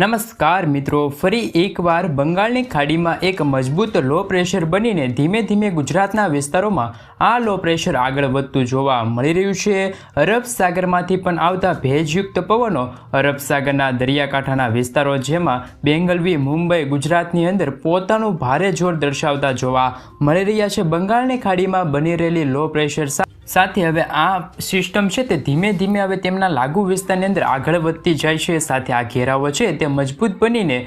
નમસ્કાર મિત્રો, ફરી એકવાર બંગાળની ખાડીમાં એક મજબૂત લો પ્રેશર બનીને ધીમે ધીમે ગુજરાતના વિસ્તારોમાં આ લો પ્રેશર આગળ વધતું જોવા મળી રહ્યું છે. અરબ સાગરમાંથી પણ આવતા ભેજયુક્ત પવનો અરબ સાગરના દરિયાકાંઠાના વિસ્તારો જેમાં બેંગલવી, મુંબઈ, ગુજરાતની અંદર પોતાનું ભારે જોર દર્શાવતા જોવા મળી રહ્યા છે. બંગાળની ખાડીમાં બની રહેલી લો પ્રેશર સાથે હવે આ સિસ્ટમ છે તે ધીમે ધીમે હવે તેમના લાગુ વિસ્તારની અંદર આગળ વધતી જાય છે. સાથે આ ઘેરાવો છે તે મજબૂત બનીને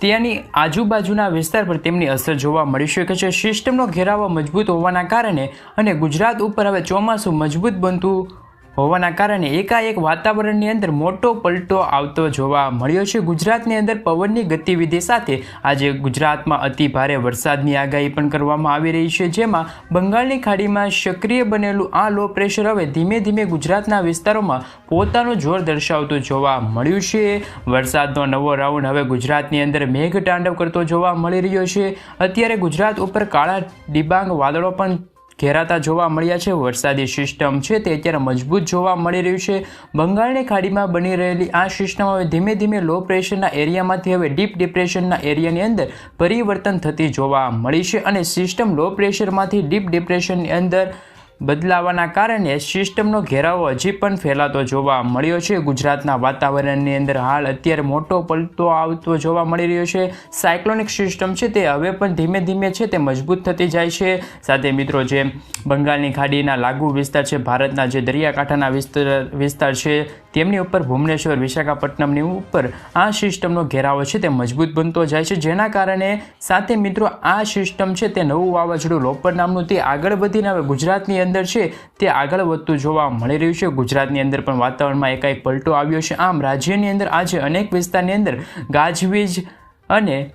ત્યાંની આજુબાજુના વિસ્તાર પર તેમની અસર જોવા મળી શકે છે. સિસ્ટમનો ઘેરાવો મજબૂત હોવાના કારણે અને ગુજરાત ઉપર હવે ચોમાસું મજબૂત બનતું હોવાના કારણે એકાએક વાતાવરણની અંદર મોટો પલટો આવતો જોવા મળ્યો છે. ગુજરાતની અંદર પવનની ગતિવિધિ સાથે આજે ગુજરાતમાં અતિ ભારે વરસાદની આગાહી પણ કરવામાં આવી રહી છે, જેમાં બંગાળની ખાડીમાં સક્રિય બનેલું આ લો પ્રેશર હવે ધીમે ધીમે ગુજરાતના વિસ્તારોમાં પોતાનું જોર દર્શાવતું જોવા મળ્યું છે. વરસાદનો નવો રાઉન્ડ હવે ગુજરાતની અંદર મેઘ તાંડવ કરતો જોવા મળી રહ્યો છે. અત્યારે ગુજરાત ઉપર કાળા ડિબાંગ વાદળો પણ ઘેરાતા જોવા મળ્યા છે. વરસાદી સિસ્ટમ છે તે અત્યારે મજબૂત જોવા મળી રહ્યું છે. બંગાળની ખાડીમાં બની રહેલી આ સિસ્ટમ હવે ધીમે ધીમે લો પ્રેશરના એરિયામાંથી હવે ડીપ ડિપ્રેશનના એરિયાની અંદર પરિવર્તન થતી જોવા મળી છે અને સિસ્ટમ લો પ્રેશરમાંથી ડીપ ડિપ્રેશનની અંદર બદલાવાના કારણે સિસ્ટમનો ઘેરાવો હજી પણ ફેલાતો જોવા મળ્યો છે. ગુજરાતના વાતાવરણની અંદર હાલ અત્યારે મોટો પલટો આવતો જોવા મળી રહ્યો છે. સાયક્લોનિક સિસ્ટમ છે તે હવે પણ ધીમે ધીમે છે તે મજબૂત થતી જાય છે. સાથે મિત્રો જે બંગાળની ખાડીના લાગુ વિસ્તાર છે, ભારતના જે દરિયાકાંઠાના વિસ્તાર વિસ્તાર છે, તેમની ઉપર ભુવનેશ્વર, વિશાખાપટ્ટનમની ઉપર આ સિસ્ટમનો ઘેરાવો છે તે મજબૂત બનતો જાય છે. જેના કારણે સાથે મિત્રો આ સિસ્ટમ છે તે નવું વાવાઝોડું લોપર નામનું તે આગળ વધીને હવે ગુજરાતની અંદર છે તે આગળ વધતું જોવા મળી રહ્યું છે. ગુજરાતની અંદર પણ વાતાવરણમાં એકાએક પલટો આવ્યો છે. આમ રાજ્યની અંદર આજે અનેક વિસ્તારની અંદર ગાજવીજ અને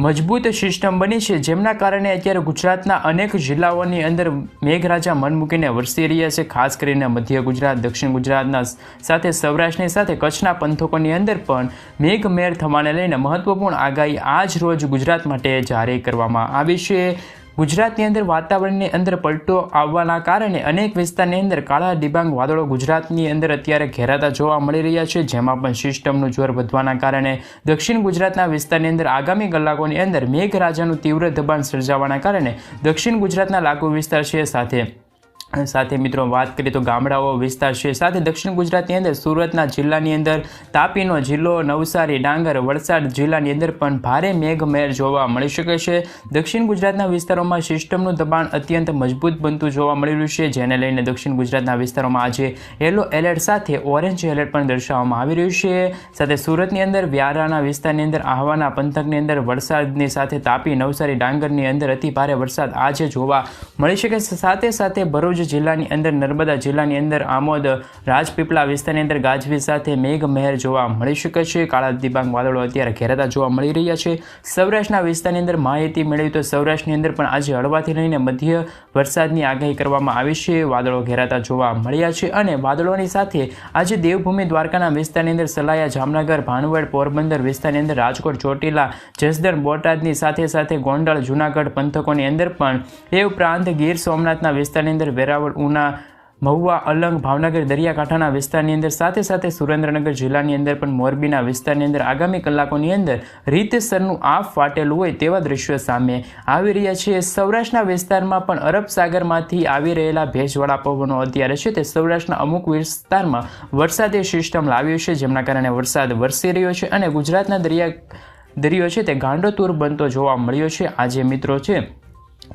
મજબૂત સિસ્ટમ બની છે. જેમના કારણે અત્યારે ગુજરાતના અનેક જિલ્લાઓની અંદર મેઘરાજા મન મૂકીને વરસી રહ્યા છે. ખાસ કરીને મધ્ય ગુજરાત, દક્ષિણ ગુજરાતના સાથે સૌરાષ્ટ્રની સાથે કચ્છના પંથકોની અંદર પણ મેઘમેર થવાને લઈને મહત્વપૂર્ણ આગાહી આજ રોજ ગુજરાત માટે જારી કરવામાં આવી છે. ગુજરાતની અંદર વાતાવરણની અંદર પલટો આવવાના કારણે અનેક વિસ્તારની અંદર કાળા ડિબાંગ વાદળો ગુજરાતની અંદર અત્યારે ઘેરાતા જોવા મળી રહ્યા છે. જેમાં પણ સિસ્ટમનું જોર વધવાના કારણે દક્ષિણ ગુજરાતના વિસ્તારની અંદર આગામી કલાકોની અંદર મેઘરાજાનું તીવ્ર દબાણ સર્જાવાના કારણે દક્ષિણ ગુજરાતના લાગુ વિસ્તાર છે સાથે સાથે મિત્રો વાત કરીએ તો ગામડાઓ, વિસ્તાર છે. સાથે દક્ષિણ ગુજરાતની અંદર સુરતના જિલ્લાની અંદર તાપીનો જિલ્લો, નવસારી, ડાંગર, વલસાડ જિલ્લાની અંદર પણ ભારે મેઘમહેર જોવા મળી શકે છે. દક્ષિણ ગુજરાતના વિસ્તારોમાં સિસ્ટમનું દબાણ અત્યંત મજબૂત બનતું જોવા મળી રહ્યું છે, જેને લઈને દક્ષિણ ગુજરાતના વિસ્તારોમાં આજે યલો એલર્ટ સાથે ઓરેન્જ એલર્ટ પણ દર્શાવવામાં આવી રહ્યું છે. સાથે સુરતની અંદર વ્યારાના વિસ્તારની અંદર, આહવાના પંથકની અંદર વરસાદની સાથે તાપી, નવસારી, ડાંગરની અંદર અતિ ભારે વરસાદ આજે જોવા મળી શકે સાથે સાથે ભરૂચ જિલ્લાની અંદર, નર્મદા જિલ્લાની અંદર, આમોદ, રાજપીપળા વિસ્તારની અંદર ગાજવીજ સાથે મેઘમહેર જોવા મળી શકે છે. કાળા દિબાંગ વાદળો અત્યારે ઘેરાતા જોવા મળી રહ્યા છે. સૌરાષ્ટ્રના વિસ્તારની અંદર માહિતી મેળવી તો સૌરાષ્ટ્રની અંદર પણ આજે હળવાથી લઈને મધ્ય વરસાદની આગાહી કરવામાં આવી છે. વાદળો ઘેરાતા જોવા મળ્યા છે અને વાદળોની સાથે આજે દેવભૂમિ દ્વારકાના વિસ્તારની અંદર સલાયા, જામનગર, ભાણવડ, પોરબંદર વિસ્તારની અંદર રાજકોટ, ચોટીલા, જસદણ, બોટાદની સાથે સાથે ગોંડલ, જૂનાગઢ પંથકોની અંદર પણ એ ઉપરાંત ગીર સોમનાથના વિસ્તારની અંદર વેરાવળ, ઉના, મહુવા, અલંગ, ભાવનગર, દરિયાકાંઠાના વિસ્તારની અંદર, સાથે સાથે સુરેન્દ્રનગર જિલ્લાની અંદર પણ મોરબીના વિસ્તારની અંદર આગામી કલાકોની અંદર રીતસરનું આફ ફાટેલું હોય તેવા દ્રશ્યો સામે આવી રહ્યા છે. સૌરાષ્ટ્રના વિસ્તારમાં પણ અરબ સાગરમાંથી આવી રહેલા ભેજવાળા પવનો અત્યારે છે તે સૌરાષ્ટ્રના અમુક વિસ્તારમાં વરસાદી સિસ્ટમ લાવ્યો છે, જેમના કારણે વરસાદ વરસી રહ્યો છે અને ગુજરાતના દરિયા દરિયો છે તે ગાંડોતુર બનતો જોવા મળ્યો છે. આજે મિત્રો છે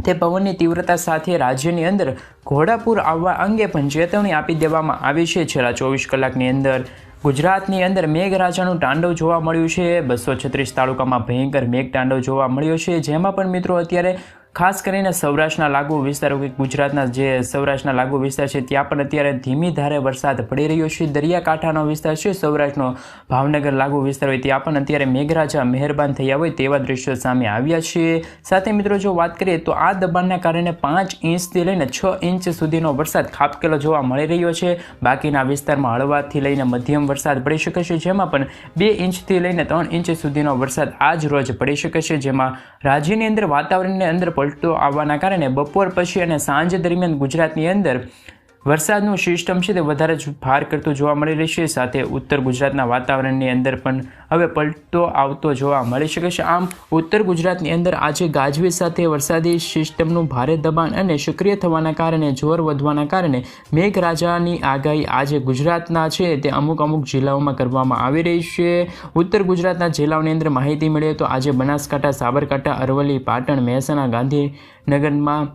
તે પવનની તીવ્રતા સાથે રાજ્યની અંદર ઘોડાપુર આવવા અંગે પણ ચેતવણી આપી દેવામાં આવી છે. છેલ્લા ચોવીસ કલાકની અંદર ગુજરાતની અંદર મેઘરાજાનું તાંડવ જોવા મળ્યું છે. બસો છત્રીસ તાલુકામાં ભયંકર મેઘ તાંડવ જોવા મળ્યો છે. જેમાં પણ મિત્રો, અત્યારે ખાસ કરીને સૌરાષ્ટ્રના લાગુ વિસ્તારો કે ગુજરાતના જે સૌરાષ્ટ્રના લાગુ વિસ્તાર છે, ત્યાં પણ અત્યારે ધીમી ધારે વરસાદ પડી રહ્યો છે. દરિયાકાંઠાનો વિસ્તાર છે, સૌરાષ્ટ્રનો ભાવનગર લાગુ વિસ્તાર હોય ત્યાં પણ અત્યારે મેઘરાજા મહેરબાન થયા હોય તેવા દ્રશ્યો સામે આવ્યા છે. સાથે મિત્રો, જો વાત કરીએ તો આ દબાણના કારણે પાંચ ઇંચથી લઈને છ ઇંચ સુધીનો વરસાદ ખાબકેલો જોવા મળી રહ્યો છે. બાકીના વિસ્તારમાં હળવાથી લઈને મધ્યમ વરસાદ પડી શકે છે, જેમાં પણ બે ઇંચથી લઈને ત્રણ ઇંચ સુધીનો વરસાદ આજ રોજ પડી શકે છે, જેમાં રાજ્યની અંદર વાતાવરણની અંદર પલટો આવવાના કારણે બપોર પછી અને સાંજ દરમિયાન ગુજરાતની અંદર વરસાદનું સિસ્ટમ છે તે વધારે જ ભાર કરતું જોવા મળી રહેશે સાથે ઉત્તર ગુજરાતના વાતાવરણની અંદર પણ હવે પલટો આવતો જોવા મળી શકે છે. આમ, ઉત્તર ગુજરાતની અંદર આજે ગાજવીજ સાથે વરસાદી સિસ્ટમનું ભારે દબાણ અને સક્રિય થવાના કારણે, જોર વધવાના કારણે મેઘરાજાની આગાહી આજે ગુજરાતના છે તે અમુક અમુક જિલ્લાઓમાં કરવામાં આવી રહી છે. ઉત્તર ગુજરાતના જિલ્લાઓની અંદર માહિતી મળીએ તો આજે બનાસકાંઠા, સાબરકાંઠા, અરવલ્લી, પાટણ, મહેસાણા, ગાંધીનગરમાં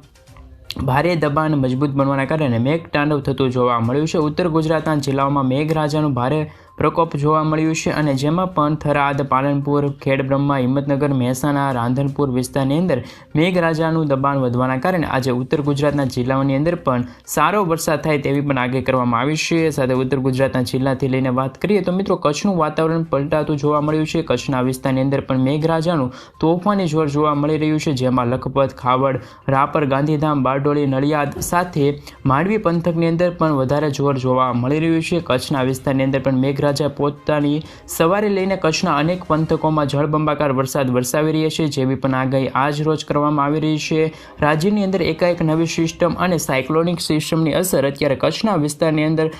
ભારે દબાણ મજબૂત બનવાના કારણે મેઘ તાંડવ થતું જોવા મળ્યું છે. ઉત્તર ગુજરાતના જિલ્લાઓમાં મેઘરાજાનું ભારે પ્રકોપ જોવા મળ્યું છે અને જેમાં પણ થરાદ, પાલનપુર, ખેડબ્રહ્મા, હિંમતનગર, મહેસાણા, રાંધનપુર વિસ્તારની અંદર મેઘરાજાનું દબાણ વધવાના કારણે આજે ઉત્તર ગુજરાતના જિલ્લાઓની અંદર પણ સારો વરસાદ થાય તેવી પણ આગાહી કરવામાં આવી છે. સાથે ઉત્તર ગુજરાતના જિલ્લાથી લઈને વાત કરીએ તો મિત્રો કચ્છનું વાતાવરણ પલટાતું જોવા મળ્યું છે. કચ્છના વિસ્તારની અંદર પણ મેઘરાજાનું તોફાની જોર જોવા મળી રહ્યું છે, જેમાં લખપત, ખાવડ, રાપર, ગાંધીધામ, બારડોલી, નડિયાદ સાથે માંડવી પંથકની અંદર પણ વધારે જોર જોવા મળી રહ્યું છે. કચ્છના વિસ્તારની અંદર પણ મેઘરાજા પોતાની સવારે લઈને કચ્છના અનેક પંથકોમાં જળબંબાકાર વરસાદ વરસાવી રહ્યા છે, જેવી પણ આગાહી આજ રોજ કરવામાં આવી રહી છે. રાજ્યની અંદર એકાએક નવી સિસ્ટમ અને સાયક્લોનિક સિસ્ટમની અસર અત્યારે કચ્છના વિસ્તારની અંદર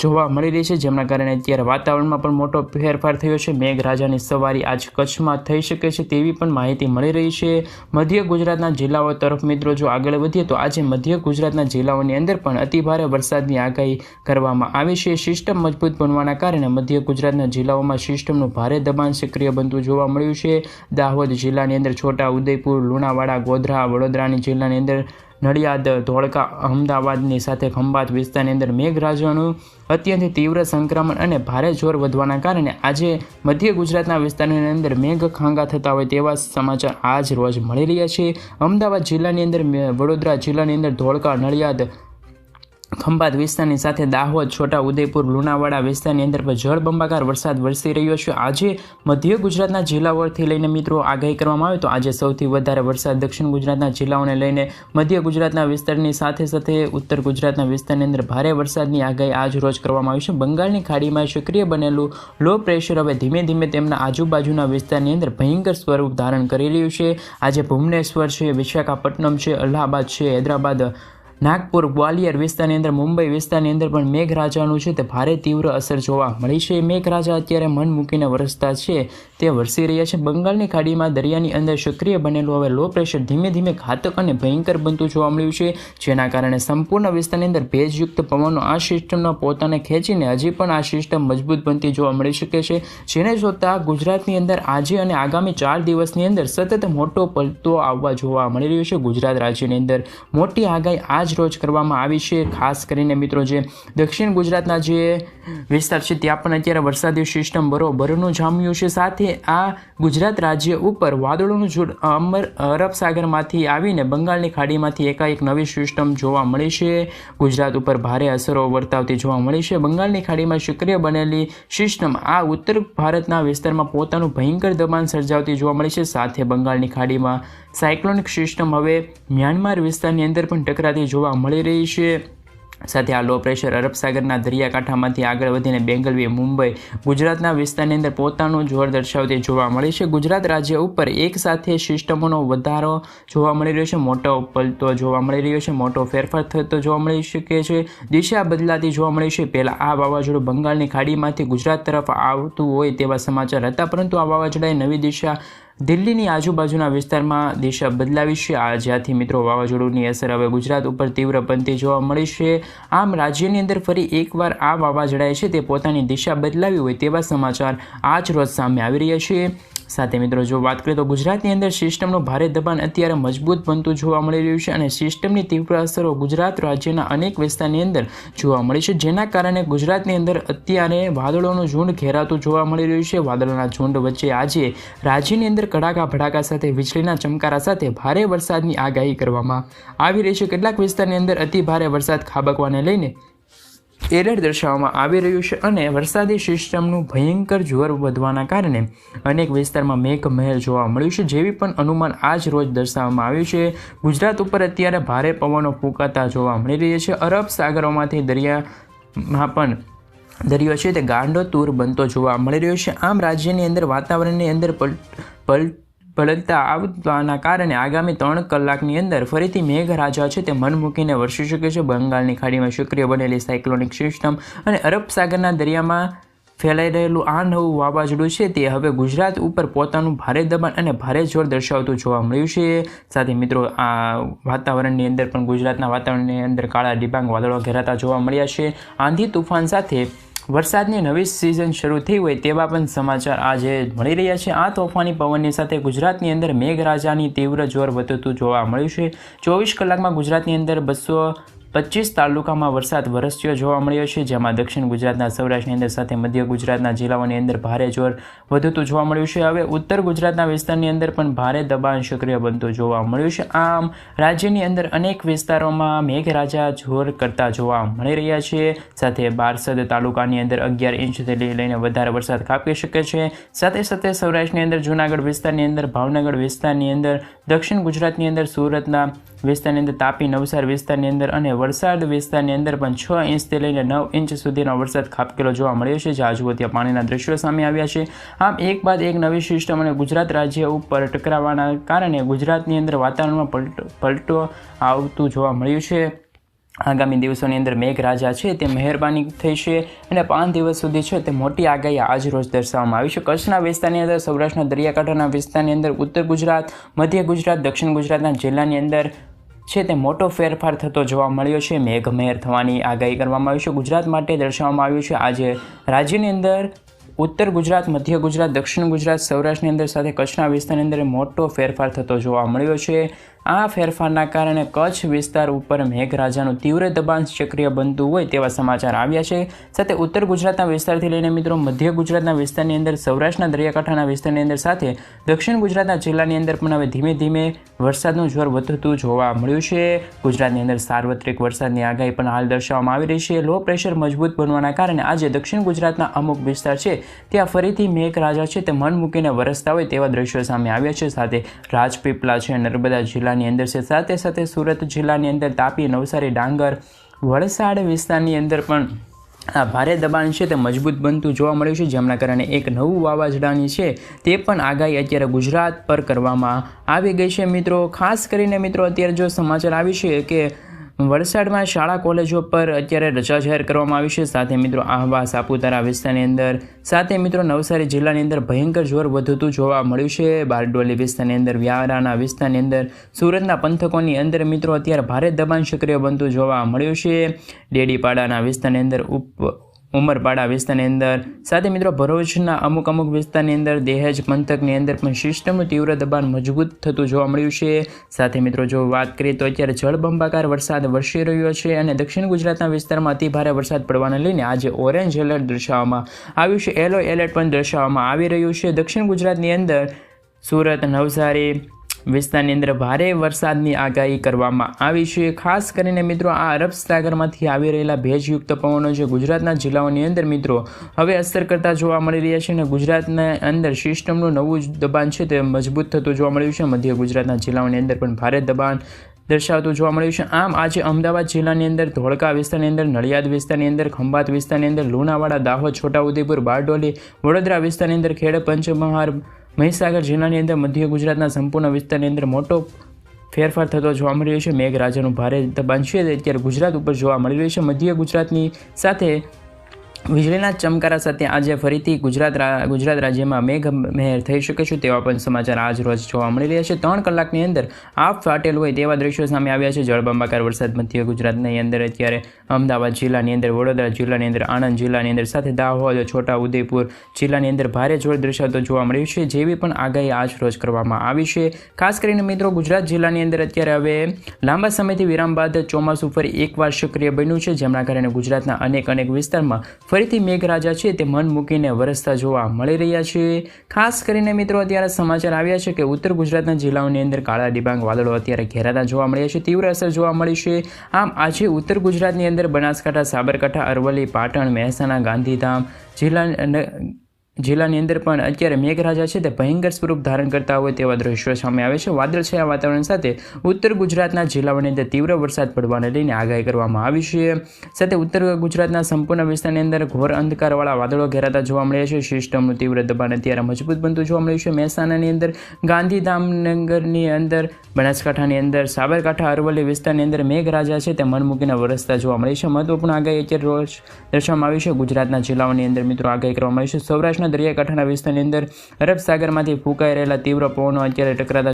જોવા મળી રહી છે. જેમના કારણે અત્યારે વાતાવરણમાં પણ મોટો ફેરફાર થયો છે. મેઘરાજાની સવારી આજ કચ્છમાં થઈ શકે છે તેવી પણ માહિતી મળી રહી છે. મધ્ય ગુજરાતના જિલ્લાઓ તરફ મિત્રો, જો આગળ વધીએ તો આજે મધ્ય ગુજરાતના જિલ્લાઓની અંદર પણ અતિભારે વરસાદની આગાહી કરવામાં આવી છે. સિસ્ટમ મજબૂત બનવાના કારણે મધ્ય ગુજરાતના જિલ્લાઓમાં સિસ્ટમનું ભારે દબાણ સક્રિય બનતું જોવા મળ્યું છે. દાહોદ જિલ્લાની અંદર છોટા ઉદયપુર, લુણાવાડા, ગોધરા, વડોદરાની જિલ્લાની અંદર નડિયાદ, ધોળકા, અમદાવાદની સાથે ખંભાત વિસ્તારની અંદર મેઘરાજાનું અત્યંત તીવ્ર સંક્રમણ અને ભારે જોર વધવાના કારણે આજે મધ્ય ગુજરાતના વિસ્તારની અંદર મેઘ ખાંગા થતા હોય તેવા સમાચાર આજ રોજ મળી રહ્યા છે. અમદાવાદ જિલ્લાની અંદર વડોદરા જિલ્લાની અંદર ધોળકા, નડિયાદ ખંભાત વિસ્તારની સાથે દાહોદ, છોટા, ઉદયપુર, લુણાવાડા વિસ્તારની અંદર પણ જળબંબાકાર વરસાદ વરસી રહ્યો છે. આજે મધ્ય ગુજરાતના જિલ્લાઓથી લઈને મિત્રો આગાહી કરવામાં આવે તો આજે સૌથી વધારે વરસાદ દક્ષિણ ગુજરાતના જિલ્લાઓને લઈને મધ્ય ગુજરાતના વિસ્તારની સાથે સાથે ઉત્તર ગુજરાતના વિસ્તારની અંદર ભારે વરસાદની આગાહી આજ રોજ કરવામાં આવી છે. બંગાળની ખાડીમાં સક્રિય બનેલું લો પ્રેશર હવે ધીમે ધીમે તેમના આજુબાજુના વિસ્તારની અંદર ભયંકર સ્વરૂપ ધારણ કરી રહ્યું છે. આજે ભુવનેશ્વર છે, વિશાખાપટ્ટનમ છે, અલ્હાબાદ છે, હૈદરાબાદ નાગપુર ગ્વાલિયર વિસ્તારની અંદર, મુંબઈ વિસ્તારની અંદર પણ મેઘરાજાનું છે તે ભારે તીવ્ર અસર જોવા મળી છે. મેઘરાજા અત્યારે મન મૂકીને વરસતા છે. તે વરસી રહ્યા છે. બંગાળની ખાડીમાં દરિયાની અંદર સક્રિય બનેલું હવે લો પ્રેશર ધીમે ધીમે ઘાતક અને ભયંકર બનતું જોવા મળ્યું છે, જેના કારણે સંપૂર્ણ વિસ્તારની અંદર ભેજયુક્ત પવનો આ સિસ્ટમનો પોતાને ખેંચીને હજી પણ આ સિસ્ટમ મજબૂત બનતી જોવા મળી શકે છે. જેને જોતા ગુજરાતની અંદર આજે અને આગામી ચાર દિવસની અંદર સતત મોટો પલટો આવવા જોવા મળી રહ્યો છે. ગુજરાત રાજ્યની અંદર મોટી આગાહી આજ રોજ કરવામાં આવી છે, ખાસ કરીને મિત્રો જે દક્ષિણ ગુજરાતના જે વિસ્તાર છે, ત્યાં પણ અત્યારે વરસાદી સિસ્ટમ બરોબરનું જામ્યું છે. સાથે આ ગુજરાત રાજ્ય ઉપર વાદળોનું જોડ અમર અરબ સાગરમાંથી આવીને બંગાળની ખાડીમાંથી એકાએક નવી સિસ્ટમ જોવા મળી છે. ગુજરાત ઉપર ભારે અસરો વર્તાવતી જોવા મળી છે. બંગાળની ખાડીમાં સક્રિય બનેલી સિસ્ટમ આ ઉત્તર ભારતના વિસ્તારમાં પોતાનું ભયંકર દબાણ સર્જાવતી જોવા મળી છે. સાથે બંગાળની ખાડીમાં સાયક્લોનિક સિસ્ટમ હવે મ્યાનમાર વિસ્તારની અંદર પણ ટકરાતી જોવા મળી રહી છે. સાથે આ લો પ્રેશર અરબ સાગરના દરિયાકાંઠામાંથી આગળ વધીને બેંગલવી મુંબઈ ગુજરાતના વિસ્તારની અંદર પોતાનું જોર દર્શાવતી જોવા મળી છે. ગુજરાત રાજ્ય ઉપર એક સાથે સિસ્ટમોનો વધારો જોવા મળી રહ્યો છે. મોટો પલટો જોવા મળી રહ્યો છે. મોટો ફેરફાર થતો જોવા મળી શકે છે. દિશા બદલાતી જોવા મળી છે. પહેલાં આ વાવાઝોડું બંગાળની ખાડીમાંથી ગુજરાત તરફ આવતું હોય તેવા સમાચાર હતા, પરંતુ આ વાવાઝોડાએ નવી દિશા દિલ્હીની આજુબાજુના વિસ્તારમાં દિશા બદલાવી છે. આ જ્યાંથી મિત્રો વાવાઝોડુંની અસર હવે ગુજરાત ઉપર તીવ્ર બનતી જોવા મળી છે. આમ રાજ્યની અંદર ફરી એકવાર આ વાવાઝોડાએ છે તે પોતાની દિશા બદલાવી હોય તેવા સમાચાર આજ રોજ સામે આવી રહ્યા છે. સાથે મિત્રો, જો વાત કરીએ તો ગુજરાતની અંદર સિસ્ટમનું ભારે દબાણ અત્યારે મજબૂત બનતું જોવા મળી રહ્યું છે અને સિસ્ટમની તીવ્ર અસરો ગુજરાત રાજ્યના અનેક વિસ્તારની અંદર જોવા મળી છે, જેના કારણે ગુજરાતની અંદર અત્યારે વાદળોનું ઝુંડ ઘેરાતું જોવા મળી રહ્યું છે. વાદળોના ઝુંડ વચ્ચે આજે રાજ્યની અંદર કડાકા ભડાકા સાથે, વીજળીના ચમકારા સાથે ભારે વરસાદની આગાહી કરવામાં આવી રહી છે. કેટલાક વિસ્તારની અંદર અતિ ભારે વરસાદ ખાબકવાને લઈને એલર્ટ દર્શાવવામાં આવી રહ્યું છે અને વરસાદી સિસ્ટમનું ભયંકર જોર વધવાના કારણે અનેક વિસ્તારમાં મેઘમહેર જોવા મળ્યું છે, જેવી પણ અનુમાન આજ રોજ દર્શાવવામાં આવ્યું છે. ગુજરાત ઉપર અત્યારે ભારે પવનો ફૂંકાતા જોવા મળી રહ્યા છે. અરબ સાગરોમાંથી દરિયામાં પણ દરિયો છે તે ગાંડો તૂર બનતો જોવા મળી રહ્યો છે. આમ રાજ્યની અંદર, વાતાવરણની અંદર પલ બળતા આવવાના કારણે આગામી ત્રણ કલાકની અંદર ફરીથી મેઘરાજા છે તે મન મૂકીને વરસી શકે છે. બંગાળની ખાડીમાં સક્રિય બનેલી સાયક્લોનિક સિસ્ટમ અને અરબ સાગરના દરિયામાં ફેલાઈ રહેલું આ નવું વાવાઝોડું છે તે હવે ગુજરાત ઉપર પોતાનું ભારે દબાણ અને ભારે જોર દર્શાવતું જોવા મળ્યું છે. સાથે મિત્રો, આ વાતાવરણની અંદર પણ ગુજરાતના વાતાવરણની અંદર કાળા ડિબાંગ વાદળો ઘેરાતા જોવા મળ્યા છે. આંધી તુફાન સાથે વરસાદની નવી સિઝન શરૂ થઈ હોય તેવા પણ સમાચાર આજે મળી રહ્યા છે. આ તોફાની પવનની સાથે ગુજરાતની અંદર મેઘરાજાની તીવ્ર જોર વધતું જોવા મળ્યું છે. ચોવીસ કલાકમાં ગુજરાતની અંદર બસો પચીસ તાલુકામાં વરસાદ વરસ્યો જોવા મળ્યો છે, જેમાં દક્ષિણ ગુજરાતના સૌરાષ્ટ્રની અંદર સાથે મધ્ય ગુજરાતના જિલ્લાઓની અંદર ભારે જોર વધતું જોવા મળ્યું છે. હવે ઉત્તર ગુજરાતના વિસ્તારની અંદર પણ ભારે દબાણ સક્રિય બનતું જોવા મળ્યું છે. આમ, રાજ્યની અંદર અનેક વિસ્તારોમાં મેઘરાજા જોર કરતા જોવા મળી રહ્યા છે. સાથે બારસદ તાલુકાની અંદર અગિયાર ઇંચથી લઈને વધારે વરસાદ કાપી શકે છે. સાથે સાથે સૌરાષ્ટ્રની અંદર જૂનાગઢ વિસ્તારની અંદર, ભાવનગર વિસ્તારની અંદર દક્ષિણ ગુજરાતની અંદર સુરતના વિસ્તારની અંદર તાપી, નવસાર વિસ્તારની અંદર અને વલસાડ વિસ્તારની અંદર પણ છ ઇંચથી લઈને નવ ઇંચ સુધીનો વરસાદ ખાબકેલો જોવા મળ્યો છે. જ્યાં પાણીના દ્રશ્યો સામે આવ્યા છે. આમ, એક બાદ એક નવી સિસ્ટમ અને ગુજરાત રાજ્ય ઉપર ટકરાવાના કારણે ગુજરાતની અંદર વાતાવરણમાં પલટો આવતું જોવા મળ્યું છે. આગામી દિવસોની અંદર મેઘરાજા છે તે મહેરબાની થઈ છે અને પાંચ દિવસ સુધી છે તે મોટી આગાહી આજ રોજ દર્શાવવામાં આવી છે. કચ્છના વિસ્તારની અંદર, સૌરાષ્ટ્રના દરિયાકાંઠાના વિસ્તારની અંદર, ઉત્તર ગુજરાત, મધ્ય ગુજરાત, દક્ષિણ ગુજરાતના જિલ્લાની અંદર છે તે મોટો ફેરફાર થતો જોવા મળ્યો છે. મેઘમહેર થવાની આગાહી કરવામાં આવી છે. ગુજરાત માટે દર્શાવવામાં આવ્યું છે આજે રાજ્યની અંદર ઉત્તર ગુજરાત, મધ્ય ગુજરાત, દક્ષિણ ગુજરાત, સૌરાષ્ટ્રની અંદર સાથે કચ્છના વિસ્તારની અંદર મોટો ફેરફાર થતો જોવા મળ્યો છે. આ ફેરફારના કારણે કચ્છ વિસ્તાર ઉપર મેઘરાજાનું તીવ્ર દબાણ સક્રિય બનતું હોય તેવા સમાચાર આવ્યા છે. સાથે ઉત્તર ગુજરાતના વિસ્તારથી લઈને મિત્રો મધ્ય ગુજરાતના વિસ્તારની અંદર, સૌરાષ્ટ્રના દરિયાકાંઠાના વિસ્તારની અંદર સાથે દક્ષિણ ગુજરાતના જિલ્લાની અંદર પણ હવે ધીમે ધીમે વરસાદનું જોર વધતું જોવા મળ્યું છે. ગુજરાતની અંદર સાર્વત્રિક વરસાદની આગાહી પણ હાલ દર્શાવવામાં આવી રહી છે. લો પ્રેશર મજબૂત બનવાના કારણે આજે દક્ષિણ ગુજરાતના અમુક વિસ્તાર છે ત્યાં ફરીથી મેઘરાજા છે તે મન મૂકીને વરસતા હોય તેવા દ્રશ્યો સામે આવ્યા છે. સાથે રાજપીપળા છે, નર્મદા જિલ્લાની અંદર છે. સાથે સાથે સુરત જિલ્લાની અંદર તાપી, નવસારી, ડાંગર, વલસાડ વિસ્તારની અંદર પણ આ ભારે દબાણ છે તે મજબૂત બનતું જોવા મળ્યું છે. જેમના કારણે એક નવું વાવાઝોડાની છે તે પણ આગાહી અત્યારે ગુજરાત પર કરવામાં આવી ગઈ છે. મિત્રો, ખાસ કરીને મિત્રો, અત્યારે જો સમાચાર આવી છે કે વલસાડમાં શાળા કોલેજો પર અત્યારે રજા જાહેર કરવામાં આવી છે. સાથે મિત્રો આહવા સાપુતારા વિસ્તારની અંદર, સાથે મિત્રો નવસારી જિલ્લાની અંદર ભયંકર જોર વધતું જોવા મળ્યું છે. બારડોલી વિસ્તારની અંદર, વ્યારાના વિસ્તારની અંદર, સુરતના પંથકોની અંદર મિત્રો અત્યારે ભારે દબાણ સક્રિય બનતું જોવા મળ્યું છે. ડેડીપાડાના વિસ્તારની અંદર ઉપ ઉમરપાડા વિસ્તારની અંદર. સાથે મિત્રો ભરૂચના અમુક અમુક વિસ્તારની અંદર દહેજ પંથકની અંદર પણ સિસ્ટમનું તીવ્ર દબાણ મજબૂત થતું જોવા મળ્યું છે. સાથે મિત્રો જો વાત કરીએ તો અત્યારે જળબંબાકાર વરસાદ વરસી રહ્યો છે અને દક્ષિણ ગુજરાતના વિસ્તારમાં અતિ ભારે વરસાદ પડવાને લઈને આજે ઓરેન્જ એલર્ટ દર્શાવવામાં આવ્યું છે. એલો એલર્ટ પણ દર્શાવવામાં આવી રહ્યું છે. દક્ષિણ ગુજરાતની અંદર સુરત, નવસારી વિસ્તારની અંદર ભારે વરસાદની આગાહી કરવામાં આવી છે. ખાસ કરીને મિત્રો, આ અરબ સાગરમાંથી આવી રહેલા ભેજયુક્ત પવનો જે ગુજરાતના જિલ્લાઓની અંદર મિત્રો હવે અસર કરતા જોવા મળી રહ્યા છે અને ગુજરાતના અંદર સિસ્ટમનું નવું દબાણ છે તે મજબૂત થતું જોવા મળ્યું છે. મધ્ય ગુજરાતના જિલ્લાઓની અંદર પણ ભારે દબાણ દર્શાવતું જોવા મળ્યું છે. આમ, આજે અમદાવાદ જિલ્લાની અંદર ધોળકા વિસ્તારની અંદર, નડિયાદ વિસ્તારની અંદર, ખંભાત વિસ્તારની અંદર, લુણાવાડા, દાહોદ, છોટાઉદેપુર, બારડોલી, વડોદરા વિસ્તારની અંદર ખેડ પંચમહાર મહીસાગર જિલ્લાની અંદર મધ્ય ગુજરાતના સંપૂર્ણ વિસ્તારની અંદર મોટો ફેરફાર થતો જોવા મળી રહ્યો છે. મેઘરાજાનું ભારે દબાણ છે. અત્યારે ગુજરાત ઉપર જોવા મળી રહ્યું છે. મધ્ય ગુજરાતની સાથે વીજળીના ચમકારા સાથે આજે ફરીથી ગુજરાત ગુજરાત રાજ્યમાં મેઘ મહેર થઈ શકે છે તેવા પણ સમાચાર આજ રોજ જોવા મળી રહ્યા છે. ત્રણ કલાકની અંદર આપ ફાટેલ હોય તેવા દ્રશ્યો સામે આવ્યા છે. જળબંબાકાર વરસાદ મધ્ય ગુજરાતની અંદર અત્યારે અમદાવાદ જિલ્લાની અંદર, વડોદરા જિલ્લાની અંદર, આણંદ જિલ્લાની અંદર સાથે દાહોદ છોટા ઉદયપુર જિલ્લાની અંદર ભારે જોર દર્શાવતો જોવા મળ્યું છે, જેવી પણ આગાહી આજ રોજ કરવામાં આવી છે. ખાસ કરીને મિત્રો ગુજરાત જિલ્લાની અંદર અત્યારે હવે લાંબા સમયથી વિરામ બાદ ચોમાસું ફરી એકવાર સક્રિય બન્યું છે, જેમના કારણે ગુજરાતના અનેક અનેક વિસ્તારમાં ફરીથી મેઘરાજા છે તે મન મૂકીને વરસતા જોવા મળી રહ્યા છે. ખાસ કરીને મિત્રો, અત્યારે સમાચાર આવ્યા છે કે ઉત્તર ગુજરાતના જિલ્લાઓની અંદર કાળા ડિબાંગ વાદળો અત્યારે ઘેરાતા જોવા મળ્યા છે, તીવ્ર અસર જોવા મળી છે. આમ, આજે ઉત્તર ગુજરાતની અંદર બનાસકાંઠા, સાબરકાંઠા, અરવલ્લી, પાટણ, મહેસાણા, ગાંધીધામ જિલ્લા જિલ્લાની અંદર પણ અત્યારે મેઘરાજા છે તે ભયંકર સ્વરૂપ ધારણ કરતા હોય તેવા દ્રશ્યો સામે આવે છે. વાદળછાયા વાતાવરણ સાથે ઉત્તર ગુજરાતના જિલ્લાઓની અંદર તીવ્ર વરસાદ પડવાને લઈને આગાહી કરવામાં આવી છે. સાથે ઉત્તર ગુજરાતના સંપૂર્ણ વિસ્તારની અંદર ઘોર અંધકારવાળા વાદળો ઘેરાતા જોવા મળ્યા છે. સિસ્ટમનું તીવ્ર દબાણ અત્યારે મજબૂત બનતું જોવા મળ્યું છે. મહેસાણાની અંદર, ગાંધીધામનગરની અંદર, બનાસકાંઠાની અંદર, સાબરકાંઠા, અરવલ્લી વિસ્તારની અંદર મેઘરાજા છે તે મનમૂકીને વરસતા જોવા મળે છે. મહત્વપૂર્ણ આગાહી અત્યારે દર્શાવવામાં આવી છે. ગુજરાતના જિલ્લાઓની અંદર મિત્રો આગાહી કરવામાં આવી છે. સૌરાષ્ટ્રના દરિયાકાંઠાના વિસ્તારની અંદર અરબ સાગરમાંથી ફૂંકાઈ રહેલા તીવ્ર પવનો અત્યારે ટકરાતા